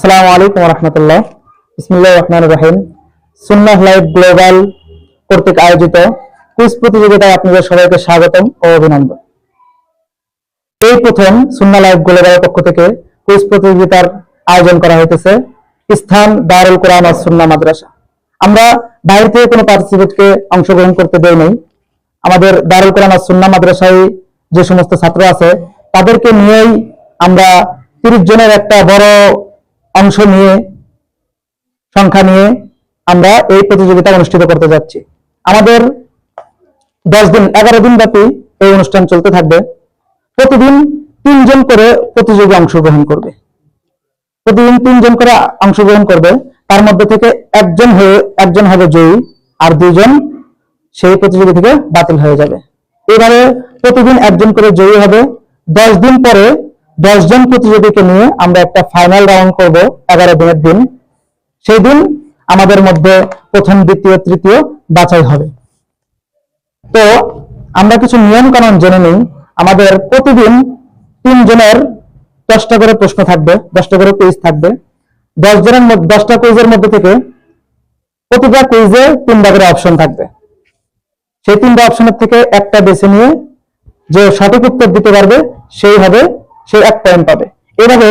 আসসালামু আলাইকুম রহমতুল্লাহ বিসমুল্লাহ রহমান রহিম। সুন্নাহ লাইভ গ্লোবাল কর্তৃক আয়োজিত কুইজ প্রতিযোগিতায় আপনাদের সবাইকে স্বাগতম ও অভিনন্দন। এই প্রথম সুন্না লাইভ গ্লোবালের পক্ষ থেকে কুইজ প্রতিযোগিতার আয়োজন করা হইতেছে স্থান দারুল কোরআন আর সুন্না মাদ্রাসা। আমরা বাইরে থেকে কোনো পার্টিসিপেটকে অংশগ্রহণ করতে দেই নাই। আমাদের দারুল কোরআন আর সুন্না মাদ্রাসায় যে সমস্ত ছাত্র আছে, তাদেরকে নিয়েই আমরা তিরিশ জনের একটা বড় অংশ নিয়ে, সংখ্যা নিয়ে আমরা এই প্রতিযোগিতা অনুষ্ঠিত করতে যাচ্ছি। আমাদের দশ দিন, এগারো দিন ব্যাপী এই অনুষ্ঠান চলতে থাকবে। প্রতিদিন তিনজন করে প্রতিযোগী অংশগ্রহণ করবে। প্রতিদিন তিনজন করে অংশগ্রহণ করবে। তার মধ্যে থেকে একজন হয়ে, একজন হবে জয়ী, আর দুইজন সেই প্রতিযোগী থেকে বাতিল হয়ে যাবে। এবারে প্রতিদিন একজন করে জয়ী হবে। দশ দিন পরে দশ জন প্রতিযোগীকে নিয়ে আমরা একটা ফাইনাল রাউন্ড করব এগারো দিনের দিন। সেই দিন আমাদের মধ্যে প্রথম, দ্বিতীয়, তৃতীয় বাছাই হবে। তো আমরা কিছু নিয়ম কানুন জেনে নিই। আমাদের প্রতিদিন তিনজনের দশটা করে প্রশ্ন থাকবে, দশটা করে কুইজ থাকবে। দশ জনের দশটা কুইজের মধ্যে থেকে প্রতিটা কুইজে তিনটা করে অপশন থাকবে। সেই তিনটা অপশনের থেকে একটা বেছে নিয়ে যে সঠিক উত্তর দিতে পারবে, সেই হবে সে এক পয়েন্ট পাবে। এইভাবে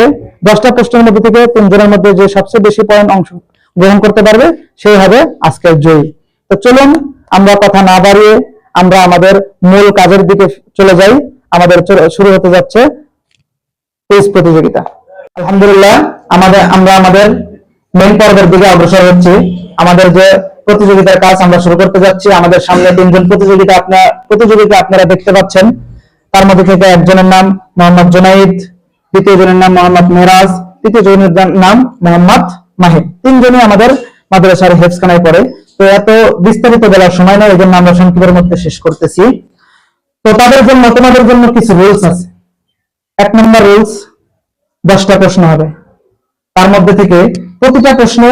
দশটা প্রশ্নের মধ্যে থেকে তিনজনের মধ্যে যে সবচেয়ে বেশি পয়েন্ট অংশ গ্রহণ করতে পারবে, সেই হবে আজকের জয়ী। তো চলুন, আমরা কথা না বাড়িয়ে আমরা আমাদের মূল কাজের দিকে চলে যাই। আমাদের শুরু হতে যাচ্ছে কুইজ প্রতিযোগিতা। আলহামদুলিল্লাহ, আমাদের, আমরা আমাদের মেইন পর্বের দিকে অগ্রসর হচ্ছি। আমাদের যে প্রতিযোগিতার কাজ আমরা শুরু করতে যাচ্ছি, আমাদের সামনে তিনজন প্রতিযোগিতা আপনার, প্রতিযোগিতা আপনারা দেখতে পাচ্ছেন। তার মধ্যে থেকে একজনের নাম মোহাম্মদ জুনাইদ, দ্বিতীয় জনের নাম মোহাম্মদ মেরাজ, তৃতীয় জনের নাম মোহাম্মদ মাহিদ তিনজনই আমাদের মাদ্রাসার হেফসখানায় পড়ে। তো এত বিস্তারিত বলার সময় নয় এই জন্য আমরা সংক্ষেপের মধ্যে শেষ করতেছি। তো তাদের জন্য, তোমাদের জন্য কিছু রুলস আছে। এক নম্বর রুলস দশটা প্রশ্ন হবে। তার মধ্যে থেকে প্রতিটা প্রশ্নে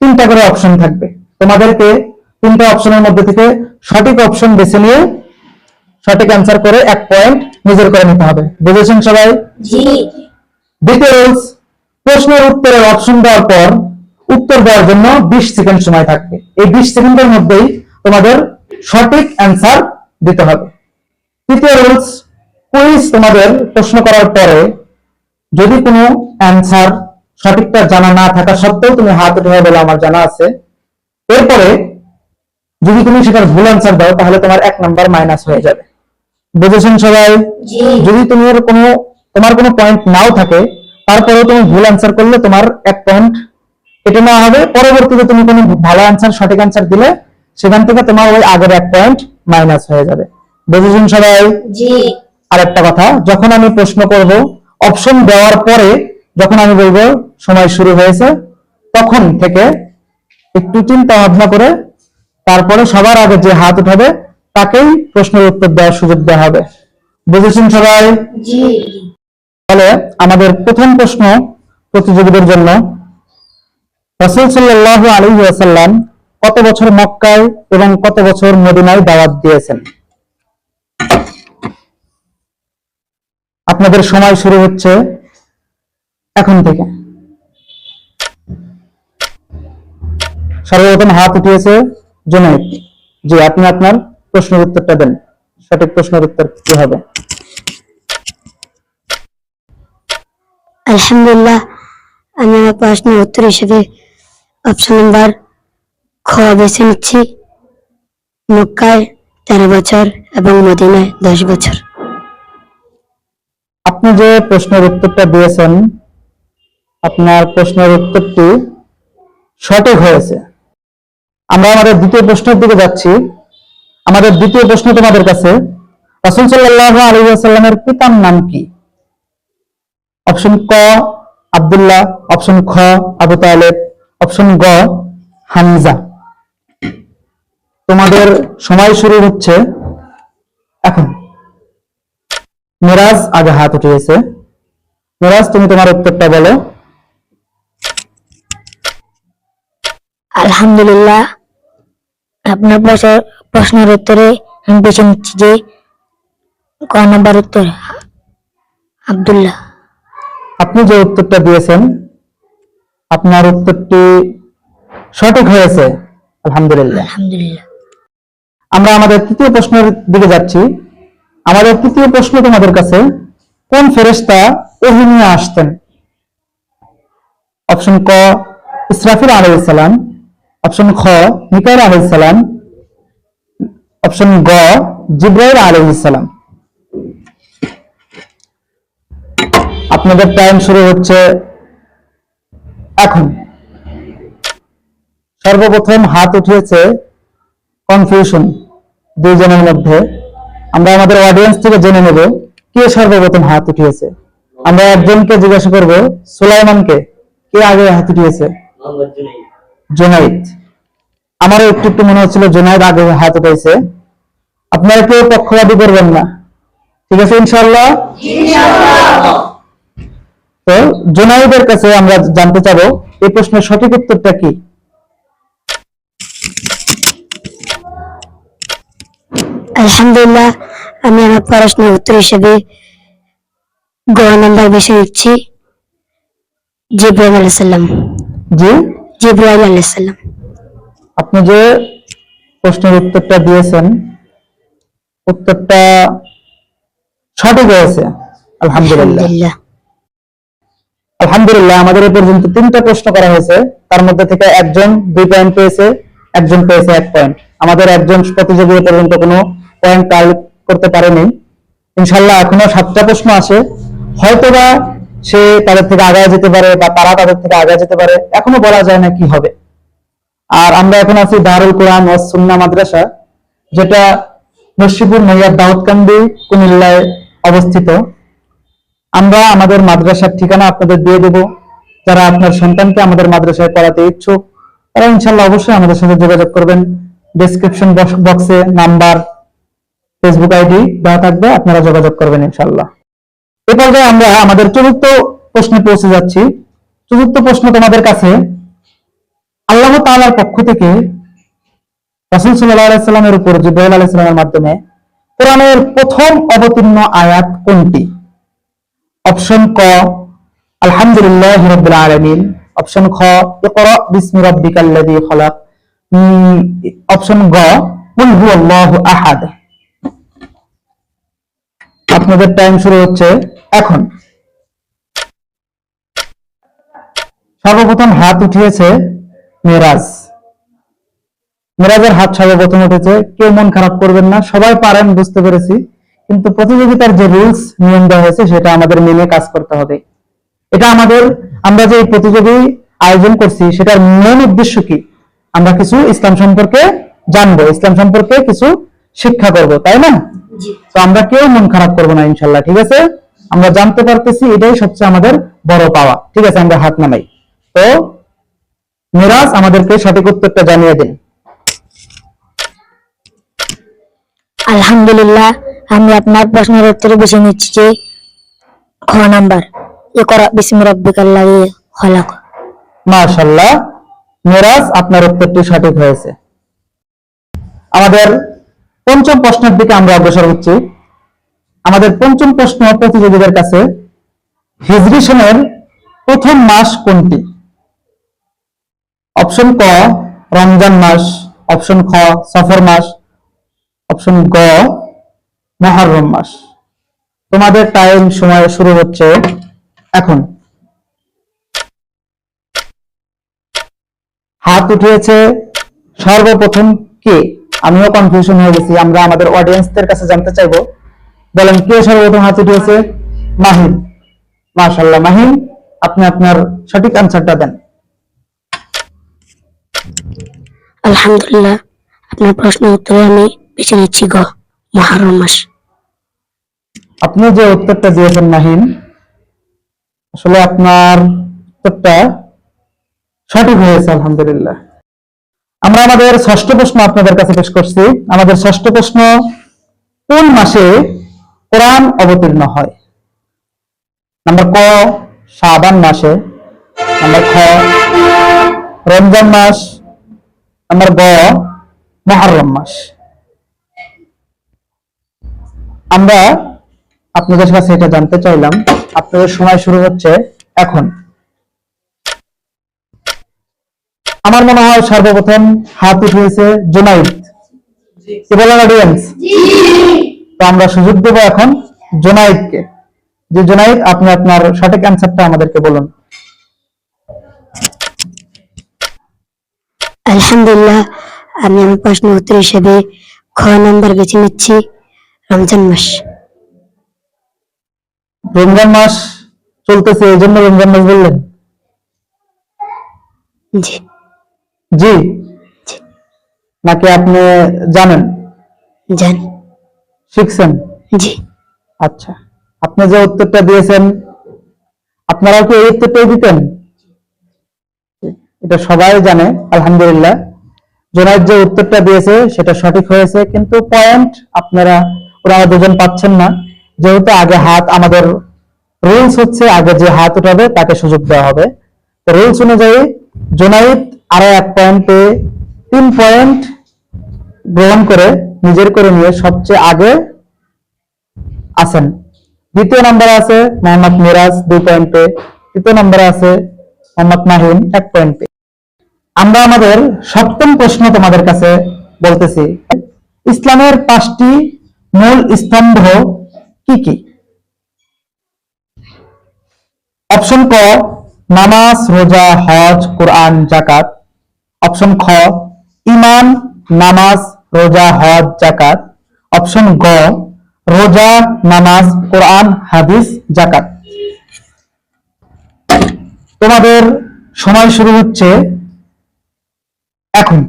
তিনটা করে অপশন থাকবে। তোমাদেরকে তিনটা অপশনের মধ্যে থেকে সঠিক অপশন বেছে নিয়ে সঠিক অ্যান্সার করে এক পয়েন্ট নিজের করে নিতে হবে। বুঝেছেন সবাই? জি। দ্বিতীয় রুলস প্রশ্নের উত্তরের অপশন দেওয়ার পর উত্তর দেওয়ার জন্য বিশ সেকেন্ড সময় থাকবে। এই বিশ সেকেন্ডের মধ্যেই তোমাদের সঠিক অ্যান্সার দিতে হবে। তৃতীয় রুলস কুইজ তোমাদের প্রশ্ন করার পরে যদি কোনো অ্যান্সার সঠিকটা জানা না থাকা সত্ত্বেও তুমি হাত উঠে বলে আমার জানা আছে। এরপরে যদি তুমি সেটার ভুল অ্যান্সার দাও তাহলে তোমার এক নাম্বার মাইনাস হয়ে যাবে। বুঝেছেন সবাই? যদি তোমার কোনো তোমার কোনো পয়েন্ট নাও থাকে তারপরেও তুমি ভুল অ্যান্সার করলে তোমার এক পয়েন্ট কেটে নেওয়া হবে। পরবর্তীতে তুমি কোনো ভালো অ্যান্সার সঠিক অ্যান্সার দিলে সেখান থেকে তোমার ওই আগের এক পয়েন্ট মাইনাস হয়ে যাবে। বুঝেছেন সবাই? জি। আরেকটা কথা যখন আমি প্রশ্ন করব অপশন দেওয়ার পরে যখন আমি বলব সময় শুরু হয়েছে তখন থেকে একটু চিন্তা ভাবনা করে তারপরে সবার আগে যে হাত উঠাবে তাকেই প্রশ্নের উত্তর দেওয়ার সুযোগ দেওয়া হবে। বুঝেছেন সবাই? তাহলে আমাদের প্রথম প্রশ্ন প্রতিযোগীদের জন্য। রাসূল সাল্লাল্লাহু আলাইহি ওয়াসাল্লাম কত বছর মক্কায় এবং কত বছর মদিনায় দাওয়াত দিয়েছেন? আপনাদের সময় শুরু হচ্ছে এখন থেকে। সর্বপ্রথম হাত উঠিয়েছে জুনাইদ। যে আপনি আপনার প্রশ্নের উত্তরটা দেন। সঠিক প্রশ্নের উত্তর কি হবে? আলহামদুলিল্লাহ আমি আমার প্রশ্নের উত্তর হিসেবে অপশন নাম্বার খ বেছে নিচ্ছি। মক্কায় তেরো বছর এবং মদিনায় দশ বছর। আপনি যে প্রশ্নের উত্তরটা দিয়েছেন আপনার প্রশ্নের উত্তরটি সঠিক হয়েছে। আমরা আমাদের দ্বিতীয় প্রশ্নের দিকে যাচ্ছি। আমাদের দ্বিতীয় প্রশ্ন তোমাদের কাছে। রাসূল সাল্লাল্লাহু আলাইহি ওয়াসাল্লামের পিতার নাম কি? অপশন ক, আব্দুল্লাহ, অপশন খ, আবু তালেব, অপশন গ, হামজা। তোমাদের সময় শুরু হচ্ছে। এখন। মিরাজ আগে হাত উঠিয়েছে। মিরাজ, তুমি তোমার উত্তরটা বলো। আলহামদুলিল্লাহ, আপনার প্রশ্ন- প্রশ্নের উত্তরে আমি বেছে নিচ্ছি যে ক নম্বর উত্তর আব্দুল্লাহ। আপনি যে উত্তরটা দিয়েছেন আপনার উত্তরটি সঠিক হয়েছে আলহামদুলিল্লাহ। আলহামদুলিল্লাহ। আমরা আমাদের তৃতীয় প্রশ্নের দিকে যাচ্ছি। আমাদের তৃতীয় প্রশ্ন তোমাদের কাছে কোন ফেরেশতা ওহী নিয়ে আসতেন? অপশন ক ইসরাফিল আলাইহিস সালাম। অপশন খ মিকাইল আলাইহিস সালাম। অপশন গ জিব্রাইল আলাইহিস সালাম। আপনাদের টাইম শুরু হচ্ছে এখন। সর্বপ্রথম হাত উঠিয়েছে কনফিউশন দুইজনের মধ্যে। আমরা আমাদের অডিয়েন্স থেকে জেনে নেব কে সর্বপ্রথম হাত উঠিয়েছে। আমরা একজনকে জিজ্ঞাসা করব সুলাইমানকে কে আগে হাত উঠিয়েছে? জোনাইদ। আমারও একটু একটু মনে হচ্ছিল জোনাইদ আগে হাত উঠাইছে। আপনারা কেউ পক্ষপাতী করবেন না। ঠিক আছে ইনশাল্লাহ তো জোনাইদের কাছে আমরা জানতে চাবো এই প্রশ্নের সঠিক উত্তরটা কি? আলহামদুলিল্লাহ আমি আমার পড়াশোনার উত্তর হিসেবে গ নাম্বার বেছে নিচ্ছি। জিব্রাইল আলাইসাল্লাম জি? জিব্রাইল আলাইসাল্লাম আপনি যে প্রশ্নের উত্তরটা দিয়েছেন উত্তরটা সঠিক হয়েছে আলহামদুলিল্লাহ। আলহামদুলিল্লাহ। আমাদের এ পর্যন্ত তিনটা প্রশ্ন করা হয়েছে তার মধ্যে থেকে একজন দুই পয়েন্ট পেয়েছে একজন পেয়েছে এক পয়েন্ট। আমাদের একজন প্রতিযোগী এ পর্যন্ত কোনো পয়েন্ট কালেক্ট করতে পারেনি। ইনশাল্লাহ এখনও সাতটা প্রশ্ন আছে। হয়তোবা সে তাদের থেকে আগায় যেতে পারে বা তারা তাদের থেকে আগায় যেতে পারে এখনও বলা যায় না কি হবে। আর আমরা এখন আছি দারুল কোরআন ও সুন্না মাদ্রাসা, যেটা নরসিপুর নৈয়ার দাউদকান্দি কুমিল্লায় অবস্থিত। আমরা আমাদের মাদ্রাসার ঠিকানা আপনাদের দিয়ে দেব। যারা আপনার সন্তানকে আমাদের মাদ্রাসায় পড়াতে ইচ্ছুক, তারা ইনশাল্লাহ অবশ্যই আমাদের সাথে যোগাযোগ করবেন। ডেসক্রিপশন বক্সে নাম্বার ফেসবুক আইডি দেওয়া থাকবে, আপনারা যোগাযোগ করবেন ইনশাল্লাহ এ পর্যায়ে আমরা আমাদের চতুর্থ প্রশ্নে পৌঁছে যাচ্ছি। চতুর্থ প্রশ্ন তোমাদের কাছে আল্লাহ তাআলার পক্ষ থেকে রাসূল সাল্লাল্লাহু আলাইহি সাল্লামের উপর জিব্রাইল আলাইহিস সালামের মাধ্যমে কোরআনের প্রথম অবতীর্ণ আয়াত কোনটি? অপশন ক, আলহামদুলিল্লাহ রাব্বিল আলামিন। অপশন খ, ইকরা বিসমি রাব্বিকাল্লাযী খলাক। অপশন গ, কুল হুয়াল্লাহু আহাদ। আপনাদের টাইম শুরু হচ্ছে এখন। সর্বপ্রথম হাত উঠিয়েছে মেরাজ। মেরাজের হাত সর্বপ্রথম উঠেছে কেউ মন খারাপ করবেন না সবাই পারেন বুঝতে পেরেছি। কিন্তু প্রতিযোগিতার যে রুলস নিয়ম দেওয়া হয়েছে সেটা আমাদের মেনে কাজ করতে হবে। এটা আমাদের আমরা যে প্রতিযোগী আয়োজন করছি সেটার মূল উদ্দেশ্য কি? আমরা কিছু ইসলাম সম্পর্কে জানব ইসলাম সম্পর্কে কিছু শিক্ষা করব তাই না? তো আমরা কেউ মন খারাপ করব না ইনশাল্লাহ ঠিক আছে? আমরা জানতে পারতেছি এটাই সবচেয়ে আমাদের বড় পাওয়া ঠিক আছে? আমরা হাত নামাই। তো মিরাজ আমাদেরকে সঠিক উত্তরটা জানিয়ে দিন। আলহামদুলিল্লাহ আমি আপনার প্রশ্নের উত্তরে বেছে নিচ্ছি যে খ নাম্বার ইকরা বিসমি রাব্বিকাল্লাযী খলাক। মাশাল্লাহ মিরাজ আপনার উত্তরটি সঠিক হয়েছে। আমাদের পঞ্চম প্রশ্নের দিকে আমরা অগ্রসর হচ্ছি। আমাদের পঞ্চম প্রশ্ন প্রতিযোগীদের কাছে হিজরি সনের প্রথম মাস কোনটি? অপশন ক, রমজান মাস। অপশন খ, সফর মাস। অপশন গ, মহরম মাস। তোমাদের টাইম সময় শুরু হচ্ছে এখন। হাত উঠিয়েছে সর্বপ্রথম কে? আমিও কনফিউশন হয়ে গেছি। আমরা আমাদের অডিয়েন্সদের কাছে জানতে চাইব। বলেন, কে সর্বপ্রথম হাত উঠিয়েছে? মাহিন। মাশাল্লাহ মাহিন, আপনি আপনার সঠিক আনসারটা দেন। আলহামদুলিল্লাহ, আপনার প্রশ্নের উত্তরে আমি বেছে নিচ্ছি গ, মহরম মাস। আপনি যে উত্তরটা দিয়েছেন মাহিন আসলে আপনার উত্তরটা সঠিক হয়েছে, আলহামদুলিল্লাহ। আমরা আমাদের ষষ্ঠ প্রশ্ন আপনাদের কাছে পেশ করছি। আমাদের ষষ্ঠ প্রশ্ন, কোন মাসে কোরআন অবতীর্ণ হয়? নাম্বার ক, শাবান মাসে। নাম্বার খ, রমজান মাস। নাম্বার গ মহরম মাস। আমরা আপনাদের কাছে এটা জানতে চাইলাম আপনাদের সময় শুরু হচ্ছে এখন। আমার মনে হয় সর্বপ্রথম হাত উঠিয়েছে জোনাইদ। অডিয়েন্স তো আমরা সুযোগ দেব এখন জোনাইদকে। যে জোনাইদ আপনি আপনার সঠিক অ্যান্সারটা আমাদেরকে বলুন। আলহামদুলিল্লাহ আমি আমার প্রশ্ন উত্তর হিসেবে খ নাম্বার বেছে নিচ্ছি রমজান মাস। রমজান মাস চলতেছে এই জন্য রমজান মাস বললেন? জি? জি। নাকি আপনি জানেন? জানি। শিখছেন? জি। আচ্ছা। আপনি যে উত্তরটা দিয়েছেন আপনারাও কি এই উত্তরটাই দিতেন? এটা সবাই জানে, আলহামদুলিল্লাহ। জোনাইদ যে উত্তরটা দিয়েছে, সেটা সঠিক হয়েছে, কিন্তু পয়েন্ট আপনারা, ওরা দুজন পাচ্ছেন না। যেহেতু আগে হাত আমাদের রুলস হচ্ছে, আগে যে হাত উঠাবে, তাকে সুযোগ দেওয়া হবে। তো রুলস অনুযায়ী জোনাইদ আরও এক পয়েন্টে তিন পয়েন্ট গ্রহণ করে, নিজের করে নিয়ে সবচেয়ে আগে আছেন দ্বিতীয় নম্বরে আছে মোহাম্মদ মিরাজ, দুই পয়েন্টে তৃতীয় নম্বরে আছে মোহাম্মদ মাহিন, এক পয়েন্ট পেয়ে আমরা আমাদের সপ্তম প্রশ্ন তোমাদের কাছে বলতেছি, ইসলামের পাঁচটি মূল স্তম্ভ কি কি? অপশন ক, নামাজ, রোজা, হজ, কোরআন জাকাত অপশন খ ইমান নামাজ, রোজা, হজ জাকাত অপশন গ, রোজা, নামাজ, কোরআন, হাদিস জাকাত তোমাদের সময় শুরু হচ্ছে এখন।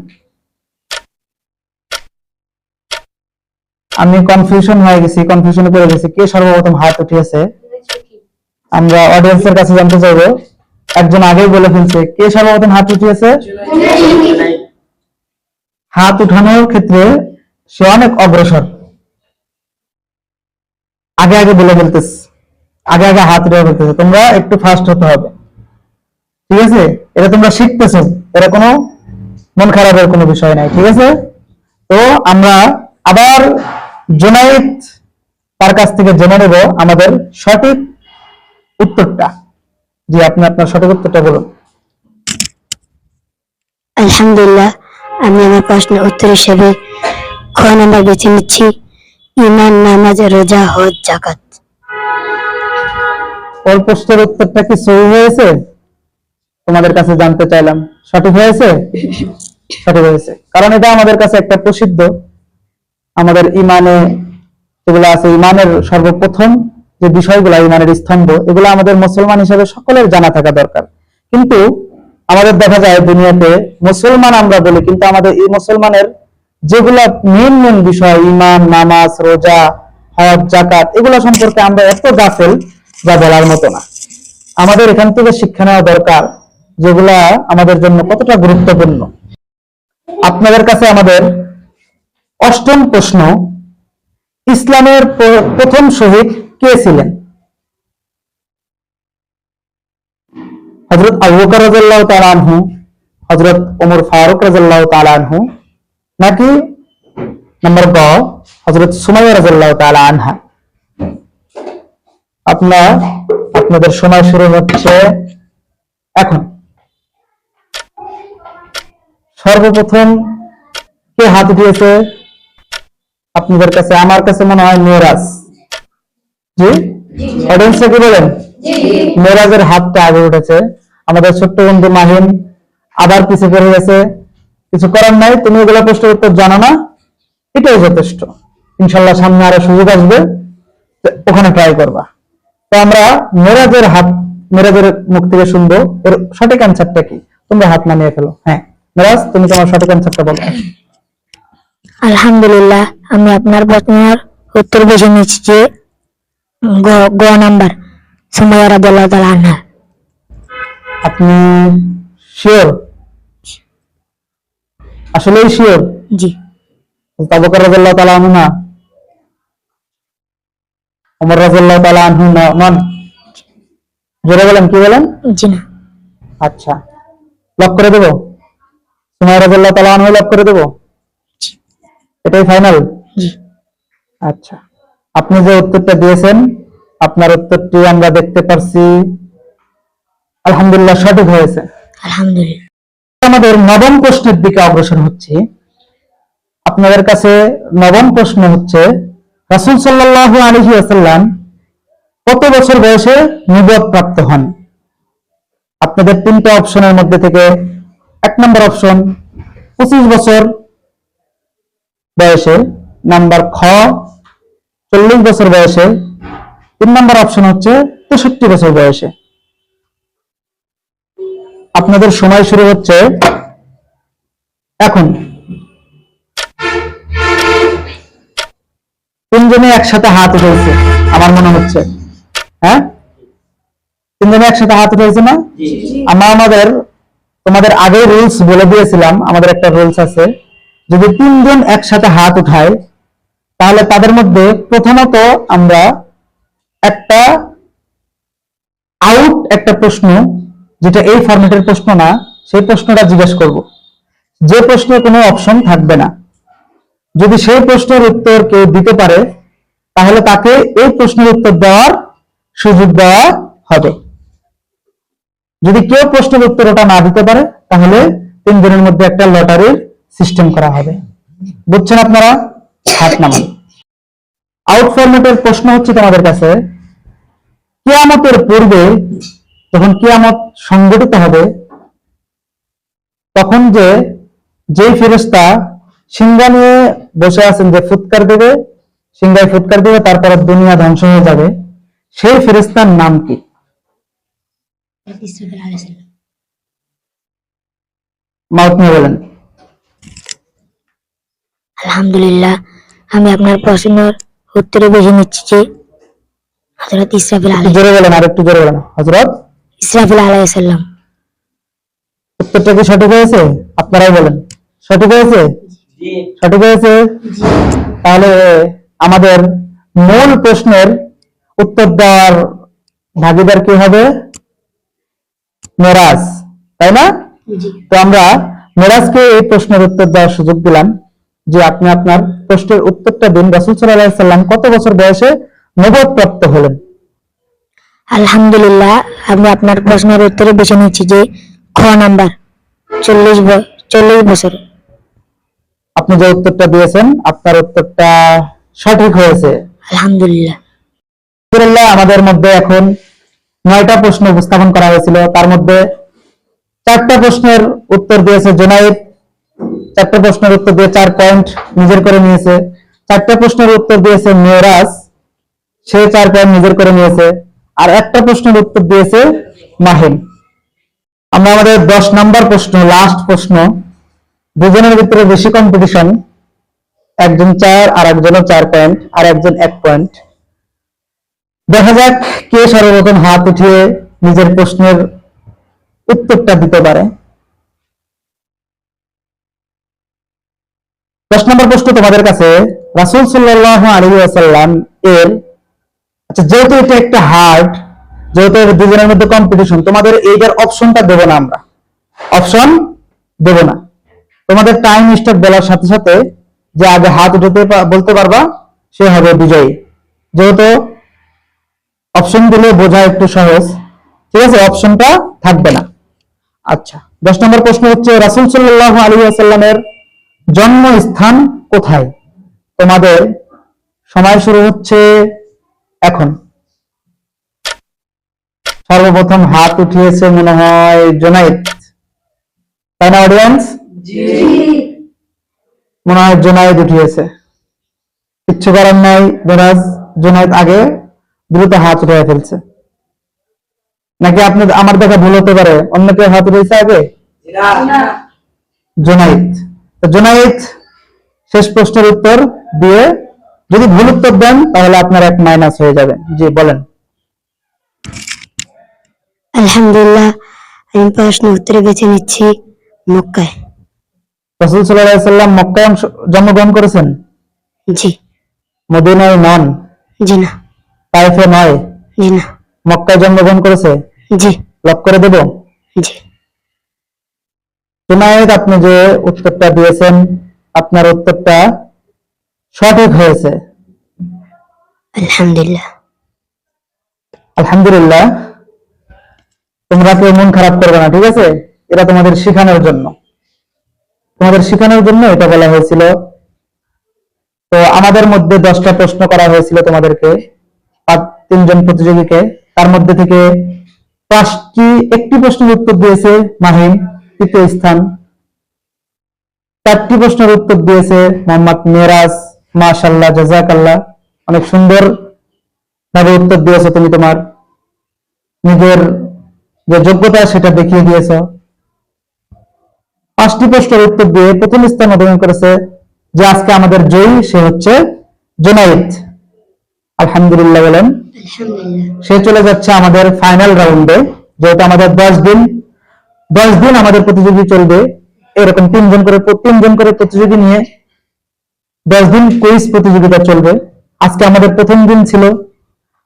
আমি কনফিউশন হয়ে গেছি কনফিউশনে পড়ে গেছি। কে সর্বপ্রথম হাত উঠিয়েছে? আমরা অডিয়েন্সের কাছে জানতে চাইব, একজন আগেই বলে ফেলছে, কে সর্বপ্রথম হাত উঠিয়েছে? হাত উঠানোর ক্ষেত্রে সে অনেক অগ্রসর। আগে আগে বলে ফেলতেছে, আগে আগে হাত উঠে ফেলতেছে। তোমরা একটু ফাস্ট হতে হবে। ঠিক আছে? এটা তোমরা শিখতেছো এটা কোনো মন খারাপের কোনো বিষয় নাই ঠিক আছে? তো আমরা আবার জোনাইদ তার কাছ থেকে জেনে নেব আমাদের সঠিক উত্তরটা। জি আপনি আপনার সঠিক উত্তরটা বলুন। আলহামদুলিল্লাহ আমি আমার প্রশ্ন উত্তর হিসেবে খ নাম্বার বেছে নিচ্ছি ইমান নামাজ রোজা হজ জাকাত ওর প্রশ্নের উত্তরটা কি সহি হয়েছে? তোমাদের কাছে জানতে চাইলাম। সঠিক হয়েছে? সঠিক হয়েছে কারণ এটা আমাদের কাছে একটা প্রসিদ্ধ। আমাদের ইমানে যেগুলো আছে, ইমানের সর্বপ্রথম যে বিষয়গুলো, ইমানের স্তম্ভ, এগুলো আমাদের মুসলমান হিসেবে সকলের জানা থাকা দরকার। কিন্তু আমাদের দেখা যায় দুনিয়াতে মুসলমান আমরা বলি, কিন্তু আমাদের এই মুসলমানের যেগুলা মেন মেন বিষয়, ইমান, নামাজ, রোজা, হজ জাকাত এগুলো সম্পর্কে আমরা এত গাফেল যা বলার মতো না। আমাদের এখান থেকে শিক্ষা নেওয়া দরকার যেগুলা আমাদের জন্য কতটা গুরুত্বপূর্ণ। আপনাদের কাছে আমাদের অষ্টম প্রশ্ন, ইসলামের প্রথম শহীদ কে ছিলেন? হজরত আবু বকর রাদিয়াল্লাহু তাআলা আনহু হজরত ওমর ফারুক রাদিয়াল্লাহু তাআলা আনহু, নাকি নম্বর গ হজরত সুমাইয়া রাদিয়াল্লাহু তাআলা আনহা? আপনার, আপনাদের সময় শুরু হচ্ছে এখন। সর্বপ্রথম কে হাত উঠিয়েছে আপনাদের কাছে আমার কাছে মনে হয় মেরাজ জি? অডিয়েন্সে কি বলেন? মেরাজের হাতটা আগে উঠেছে। আমাদের ছোট্ট বন্ধু মাহিন আবার পিছে পড়ে গেছে। কিছু করার নাই তুমি এগুলো প্রশ্ন উত্তর জানো না? এটাই যথেষ্ট। ইনশাল্লাহ সামনে আরও সুযোগ আসবে। ওখানে ট্রাই করবা। তো আমরা মেরাজের হাত মেরাজের মুখ থেকে শুনব। এর সঠিক অ্যান্সারটা কি? তোমরা হাত নামিয়ে ফেলো। হ্যাঁ। মেরাজ তুমি তোমার সঠিক অ্যান্সারটা বলো? আলহামদুলিল্লাহ আমি আপনার প্রশ্নের উত্তর বেছে নিচ্ছি যে গ গ নাম্বার সুমাইয়া রাদিয়াল্লাহু তাআলা আনহা। আপনি শিওর? আসলেই শিওর? জি। আবু বকর রাদিয়াল্লাহু তাআলা আনহু না? ওমর রাদিয়াল্লাহু তাআলা আনহু না? নন? জোরে বলেন কি বলেন? জি না। আচ্ছা। লক করে দেবো? সুমাইয়া রাদিয়াল্লাহু তাআলা আনহু লক করে দেবো? এটাই ফাইনাল আচ্ছা। আপনি যে উত্তরটা দিয়েছেন আপনার উত্তরটি আমরা দেখতে পারছি। আলহামদুলিল্লাহ সঠিক হয়েছে। আলহামদুলিল্লাহ। আমাদের নবম প্রশ্নের দিকে অগ্রসর হচ্ছি আপনাদের কাছে নবম প্রশ্ন হচ্ছে রাসূল সাল্লাল্লাহু আলাইহি ওয়াসাল্লাম কত বছর বয়সে নবুয়ত প্রাপ্ত হন? আপনাদের তিনটা অপশনের মধ্যে থেকে এক নম্বর অপশন পঁচিশ বছর বয়সে নাম্বার খ চল্লিশ বছর বয়সে তিন নম্বর অপশন হচ্ছে তেষট্টি বছর বয়সে। আপনাদের সময় শুরু হচ্ছে এখন। তিনজনে একসাথে হাত উঠেছে আমার মনে হচ্ছে। হ্যাঁ? তিনজনে একসাথে হাত উঠেছে না? আমরা আমাদের তোমাদের আগে রুলস বলে দিয়েছিলাম, আমাদের একটা রুলস আছে। যদি তিনজন একসাথে হাত উঠায়, তাহলে তাদের মধ্যে প্রথমত আমরা একটা আউট একটা প্রশ্ন, যেটা এই ফরম্যাটের প্রশ্ন না, সেই প্রশ্নটা জিজ্ঞেস করব। যে প্রশ্নে কোনো অপশন থাকবে না। যদি সেই প্রশ্নের উত্তর কেউ দিতে পারে, তাহলে তাকে এই প্রশ্নের উত্তর দেওয়ার সুযোগ দেওয়া হবে। যদি কেউ প্রশ্নের উত্তর ওটা না দিতে পারে, তাহলে তিন তিনজনের মধ্যে একটা লটারির সিস্টেম করা হবে। বুঝছেন আপনারা? হাত নামান। আউট ফরম্যাটের প্রশ্ন হচ্ছে তোমাদের কাছে, কিয়ামতের পূর্বে যখন কিয়ামত সংগঠিত হবে, তখন যে, যেই ফেরেশতা সিংহা নিয়ে বসে আছেন যে ফুৎকার দেবে, সিংহায় ফুৎকার দেবে, তারপর দুনিয়া ধ্বংস হয়ে যাবে, সেই ফেরেশতার নাম কি? মাউথ নিয়ে বলেন। আলহামদুলিল্লাহ আমি আপনার প্রশ্নের উত্তরে নিচ্ছি যে হজরত ইসরাফিল জোরে বলেন আর একটু জোরে বলেন। ইসরাফিল উত্তরটা কি সঠিক হয়েছে? আপনারাই বলেন। সঠিক হয়েছে? সঠিক হয়েছে? তাহলে আমাদের মূল প্রশ্নের উত্তর দেওয়ার ভাগিদার কি হবে? মেরাজ তাই না? তো আমরা মেরাজকে এই প্রশ্নের উত্তর দেওয়ার সুযোগ দিলাম যে আপনি আপনার প্রশ্নের উত্তরটা দিন। রাসুল সাল্লাহ সাল্লাম কত বছর বয়সে নবদ প্রাপ্ত হলেন? আলহামদুলিল্লাহ আমি আপনার প্রশ্নের উত্তরে বেছে নিচ্ছি যে খ নাম্বার চল্লিশ চল্লিশ বছর। আপনি যে উত্তরটা দিয়েছেন আপনার উত্তরটা সঠিক হয়েছে। আলহামদুলিল্লাহ আমাদের মধ্যে এখন নয়টা প্রশ্ন উপস্থাপন করা হয়েছিল। তার মধ্যে চারটা প্রশ্নের উত্তর দিয়েছে জোনাইদ চারটা প্রশ্নের উত্তর দিয়ে চার পয়েন্ট নিজের করে নিয়েছে। চারটা প্রশ্নের উত্তর দিয়েছে মেয়রাজ, সে চার পয়েন্ট নিজের করে নিয়েছে। আর একটা প্রশ্নের উত্তর দিয়েছে মাহিন আমরা আমাদের দশ নম্বর প্রশ্ন লাস্ট প্রশ্ন। দুজনের ভিতরে বেশি কম্পিটিশন একজন চার আর একজনও চার পয়েন্ট, আর একজন এক পয়েন্ট। দেখা যাক কে সর্বপ্রথম হাত উঠিয়ে নিজের প্রশ্নের উত্তরটা দিতে পারে। দশ নম্বর প্রশ্ন তোমাদের কাছে, রাসুল সাল্লাহ আলী আসাল্লাম এর আচ্ছা যেহেতু এটা একটা হার্ড যেহেতু দুজনের মধ্যে কম্পিটিশন তোমাদের এইটার অপশনটা দেবো না আমরা। অপশন দেব না। তোমাদের টাইম স্টার্ট বলার সাথে সাথে যে আগে হাত উঠাতে বলতে পারবা, সে হবে বিজয়ী। যেহেতু অপশন দিলে বোঝা একটু সহজ। ঠিক আছে? অপশনটা থাকবে না। আচ্ছা দশ নম্বর প্রশ্ন হচ্ছে রাসুল সাল্লাহ আলী আসাল্লামের জন্মস্থান কোথায়? তোমাদের সময় শুরু হচ্ছে এখন। সর্বপ্রথম হাত উঠিয়েছে মনে হয় জোনাইদ। তাই না অডিয়েন্স মনে হয় জোনাইদ উঠিয়েছে। কিচ্ছু করার নাই জোনাইদ আগে দ্রুত হাত উঠে ফেলছে। নাকি আপনি আমার দেখা ভুল হতে পারে? অন্য কেউ হাত উঠেছে আগে? জোনাইদ। তো জোনাইদ শেষ প্রশ্নের উত্তর দিয়ে যদি ভুল উত্তর দেন তাহলে আপনার এক মাইনাস হয়ে যাবে। জি বলেন। আলহামদুলিল্লাহ আমি প্রশ্ন উত্তরে বেছে নিচ্ছি মক্কায়। রসুল সাল্লাহ সাল্লাম মক্কায় জন্মগ্রহণ করেছেন? জি। মদিনায় নন? জি না। তাইফে নয় জি না। মক্কায় জন্মগ্রহণ করেছে? জি। লক করে দেব? জি। জুনায়েদ আপনি যে উত্তরটা দিয়েছেন আপনার উত্তরটা সঠিক হয়েছে। আলহামদুলিল্লাহ। আলহামদুলিল্লাহ। তোমরা কেউ মন খারাপ করবে না ঠিক আছে? এটা তোমাদের শেখানোর জন্য। তোমাদের শেখানোর জন্য এটা বলা হয়েছিল। তো আমাদের মধ্যে দশটা প্রশ্ন করা হয়েছিল তোমাদেরকে। তিনজন প্রতিযোগীকে তার মধ্যে থেকে পাঁচটি, একটি প্রশ্নের উত্তর দিয়েছে মাহিম, তৃতীয় স্থান। চারটি প্রশ্নের উত্তর দিয়েছে মোহাম্মদ মেরাজ মাশাল্লাহ জাজাকাল্লাহ অনেক সুন্দর ভাবে উত্তর দিয়েছ তুমি তোমার নিজের যে যোগ্যতা সেটা দেখিয়ে দিয়েছ। পাঁচটি প্রশ্নের উত্তর দিয়ে প্রথম স্থান অধিকার করেছে যে আজকে আমাদের জয়ী, সে হচ্ছে জোনাইদ। আলহামদুলিল্লাহ বলেন সে চলে যাচ্ছে আমাদের ফাইনাল রাউন্ডে যেহেতু আমাদের দশ দিন দশ দিন আমাদের প্রতিযোগী চলবে। এরকম তিনজন করে তিনজন করে প্রতিযোগী নিয়ে দশ দিন কুইজ প্রতিযোগিতা চলবে। আজকে আমাদের প্রথম দিন ছিল।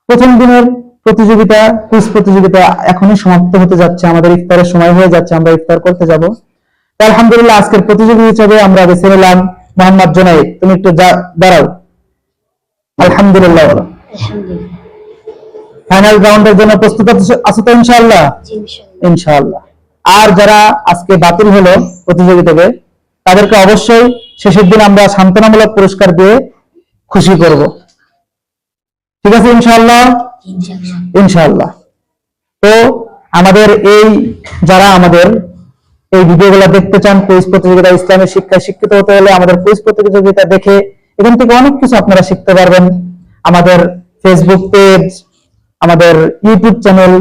প্রথম দিনের প্রতিযোগিতা কুইজ প্রতিযোগিতা এখনই সমাপ্ত হতে যাচ্ছে। আমাদের ইফতারের সময় হয়ে যাচ্ছে, আমরা ইফতার করতে যাব। আলহামদুলিল্লাহ, আজকের প্রতিযোগী হিসেবে আমরা বেছে নিলাম মোহাম্মদ জোনাইদ তুমি একটু দাঁড়াও। আলহামদুলিল্লাহ। ফাইনাল রাউন্ডের জন্য প্রস্তুত আছো- তো ইনশাআল্লাহ? ইনশাআল্লাহ। আর যারা আজকে বাতিল হলো প্রতিযোগিতাকে তাদেরকে অবশ্যই শেষের দিন আমরা সান্ত্বনামূলক পুরস্কার দিয়ে খুশি করব। ঠিক আছে ইনশাআল্লাহ? ইনশাআল্লাহ। ইনশাআল্লাহ। তো আমাদের এই যারা আমাদের এই ভিডিওগুলো দেখতে চান কুইজ প্রতিযোগিতা ইসলামের শিক্ষায় শিক্ষিত হতে হলে আমাদের কুইজ প্রতিযোগিতা দেখে এখান থেকে অনেক কিছু আপনারা শিখতে পারবেন। আমাদের ফেসবুক পেজ আমাদের ইউটিউব চ্যানেল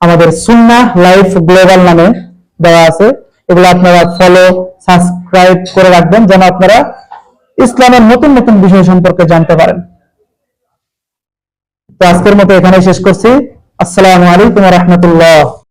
আমাদের সুন্না লাইফ গ্লোবাল নামে দেওয়া আছে। এগুলো আপনারা ফলো সাবস্ক্রাইব করে রাখবেন যেন আপনারা ইসলামের নতুন নতুন বিষয় সম্পর্কে জানতে পারেন। তো আজকের মতো এখানে শেষ করছি। আসসালামু আলাইকুম রহমতুল্লাহ।